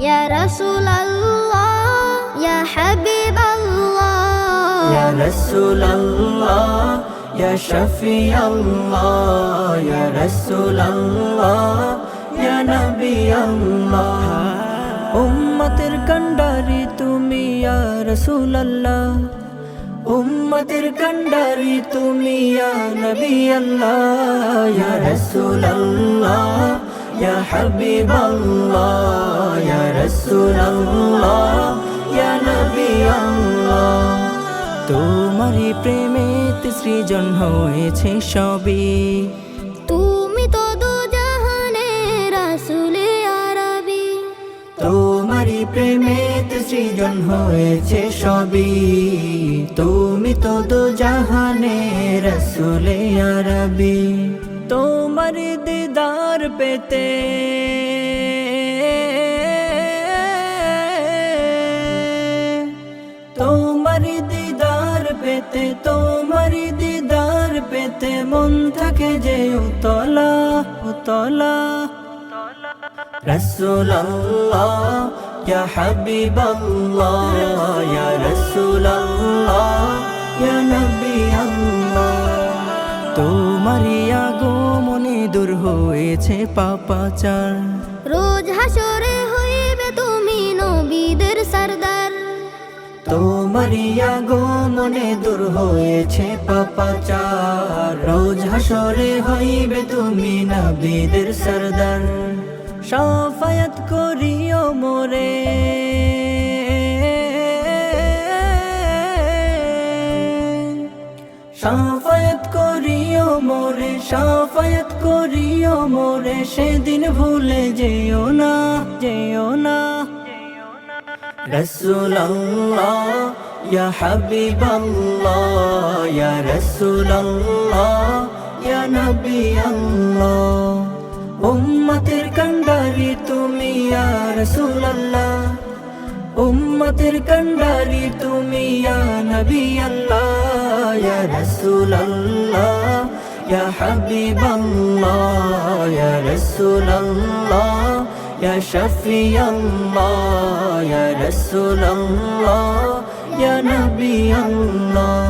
يا رسول الله يا حبيب الله يا رسول الله يا شفيع الله يا رسول الله يا نبي الله উম্মতের কান্ডারি তুমি ইয়া রাসূলুল্লাহ উম্মতের কান্ডারি তুমি ইয়া নবী আল্লাহ ইয়া রাসূলুল্লাহ ইয়া হাবিবাল্লাহ ইয়া রাসূলুল্লাহ ইয়া নবী আল্লাহ। তোমারই প্রেমেতে সৃজন হয়েছে সবই। তুমি তো দু জাহানে রাসুলে আরবি। তোমারই প্রেমেতে সৃজন হয়েছে সবই। তো দু জাহানে রসুলে আরবি তোমার দিদার পেতে তোমার দিদার পেতে তোমার দিদার পেতে মন থাকে যে উতলা উতলা رسول الله يا حبيب الله يا رسول الله ইয়া নবী আল্লাহ। তোমারই আগমনে দূর হয়েছে পাপাচার রোজ হাসরে হইবে তুমি নবীদের সরদার। তোমারিয়া গো মনে দূর হয়েছে পাপাচার রোজ হাসরে হইবে তুমি নবীদের সরদার। সাফায়াত করিও মোরে। করিও মোরে, সাফায়াত করিও মোরে, সেদিন ভুলে যেও না যেও না। রসুল আল্লাহ ইয়া হাবিব ইয়া রসুল ইয়া নবী উম্মতের কন্ডারি তুমি, ইয়া রসুল উম্মতের কন্ডারি তুমি, ইয়া নবী আল্লাহ ইয়া রসুল রাসূলুল্লাহ ইয়া হাবিবাল্লাহ ইয়া রাসূলুল্লাহ ইয়া শফিয়াল্লাহ ইয়া রাসূলুল্লাহ ইয়া নবী আল্লাহ